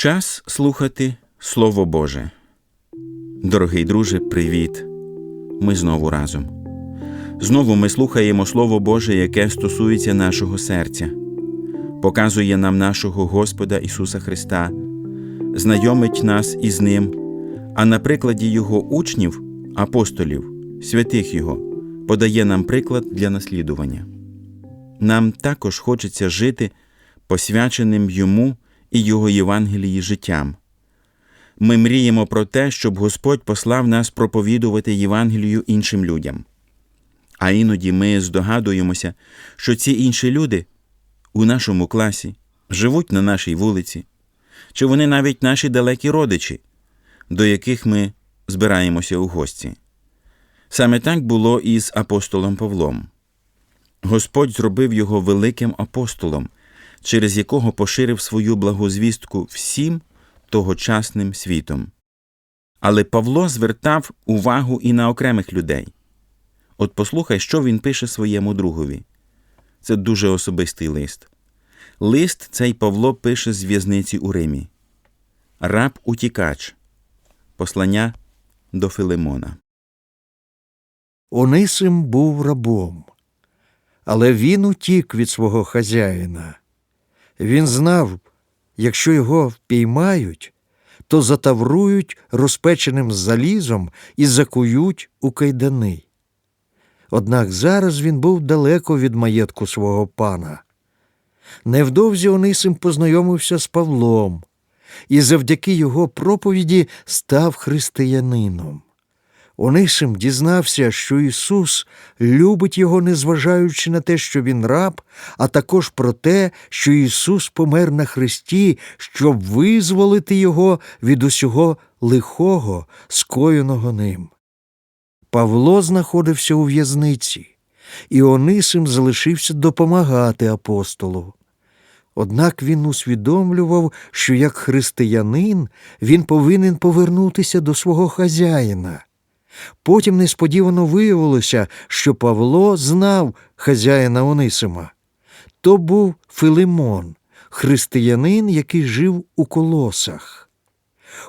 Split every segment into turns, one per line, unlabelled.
Час слухати Слово Боже. Дорогий друже, привіт! Ми знову разом. Знову ми слухаємо Слово Боже, яке стосується нашого серця, показує нам нашого Господа Ісуса Христа, знайомить нас із Ним, а на прикладі Його учнів, апостолів, святих Його, подає нам приклад для наслідування. Нам також хочеться жити посвяченим Йому і Його Євангелії життям. Ми мріємо про те, щоб Господь послав нас проповідувати Євангелію іншим людям. А іноді ми здогадуємося, що ці інші люди у нашому класі живуть на нашій вулиці, чи вони навіть наші далекі родичі, до яких ми збираємося у гості. Саме так було і з апостолом Павлом. Господь зробив його великим апостолом, через якого поширив свою благозвістку всім тогочасним світом. Але Павло звертав увагу і на окремих людей. От послухай, що він пише своєму другові. Це дуже особистий лист. Лист цей Павло пише з в'язниці у Римі. Раб утікач. Послання до Филимона.
Онисим був рабом, але він утік від свого хазяїна. Він знав, якщо його впіймають, то затаврують розпеченим залізом і закують у кайдани. Однак зараз він був далеко від маєтку свого пана. Невдовзі Онисим познайомився з Павлом і завдяки його проповіді став християнином. Онисим дізнався, що Ісус любить його, незважаючи на те, що він раб, а також про те, що Ісус помер на Христі, щоб визволити його від усього лихого, скоєного ним. Павло знаходився у в'язниці, і Онисим залишився допомагати апостолу. Однак він усвідомлював, що як християнин він повинен повернутися до свого хазяїна. Потім несподівано виявилося, що Павло знав хазяїна Онисима. То був Филимон, християнин, який жив у колосах.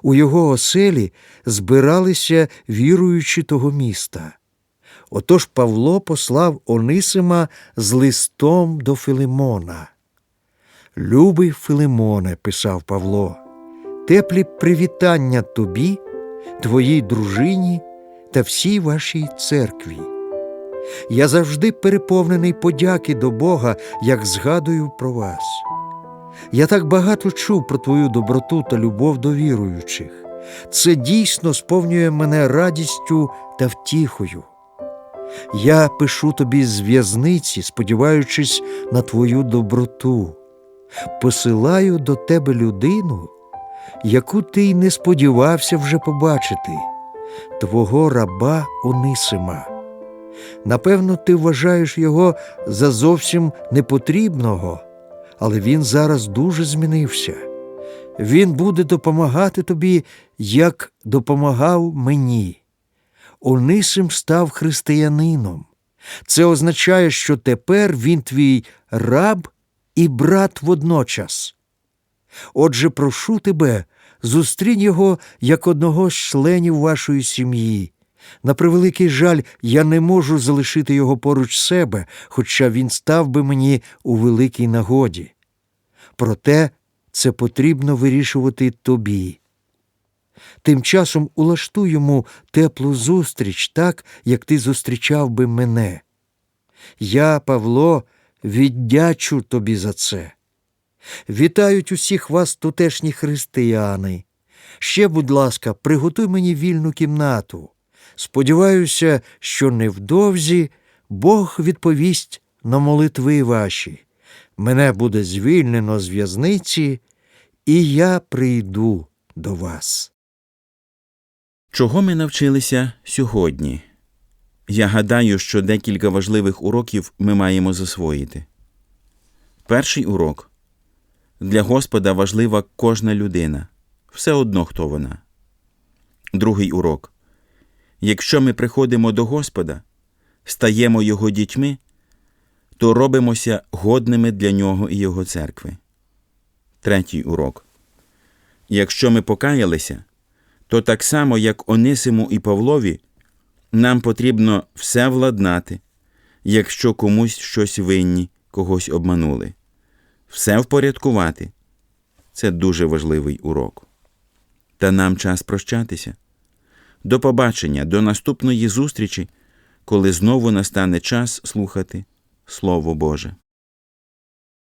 У його оселі збиралися віруючі того міста. Отож Павло послав Онисима з листом до Филимона. Любий Филимоне, писав Павло, теплі привітання тобі, твоїй дружині та всій вашій церкві. Я завжди переповнений подяки до Бога, як згадую про вас. Я так багато чув про твою доброту та любов до віруючих. Це дійсно сповнює мене радістю та втіхою. Я пишу тобі з в'язниці, сподіваючись на твою доброту, посилаю до тебе людину, яку ти й не сподівався вже побачити твого раба Онисима. Напевно, ти вважаєш його за зовсім непотрібного, але він зараз дуже змінився. Він буде допомагати тобі, як допомагав мені. Онисим став християнином. Це означає, що тепер він твій раб і брат водночас. Отже, прошу тебе, зустрінь його як одного з членів вашої сім'ї. На превеликий жаль, я не можу залишити його поруч себе, хоча він став би мені у великій нагоді. Проте це потрібно вирішувати тобі. Тим часом улаштуй йому теплу зустріч, так, як ти зустрічав би мене. Я, Павло, віддячу тобі за це. Вітають усіх вас, тутешні християни. Ще, будь ласка, приготуй мені вільну кімнату. Сподіваюся, що невдовзі Бог відповість на молитви ваші. Мене буде звільнено з в'язниці, і я прийду до вас.
Чого ми навчилися сьогодні? Я гадаю, що декілька важливих уроків ми маємо засвоїти. Перший урок для Господа важлива кожна людина, все одно хто вона. Другий урок якщо ми приходимо до Господа, стаємо Його дітьми, то робимося годними для Нього і Його церкви. Третій урок Якщо ми покаялися, то так само, як Онисиму і Павлові, нам потрібно все владнати, якщо комусь щось винні, когось обманули, все впорядкувати. Це дуже важливий урок. Та нам час прощатися. До побачення, до наступної зустрічі, коли знову настане час слухати Слово Боже.